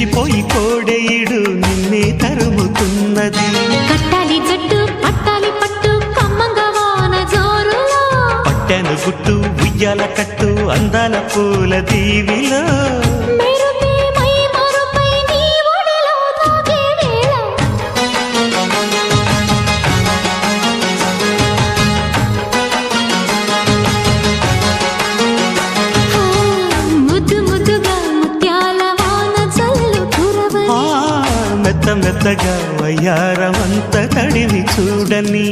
మురిసిపోయి కోడేయుడు నిన్నే తరుముతున్నది. కట్టాలి జట్టు పట్టాలి పట్టు కమ్మంగా వాన జోరులో పట్టెను గుట్టు ఉయ్యాల కట్టు అందాల పూల దీవిలో. మెత్త మెత్తగా వయ్యారమంత తడివి చూడని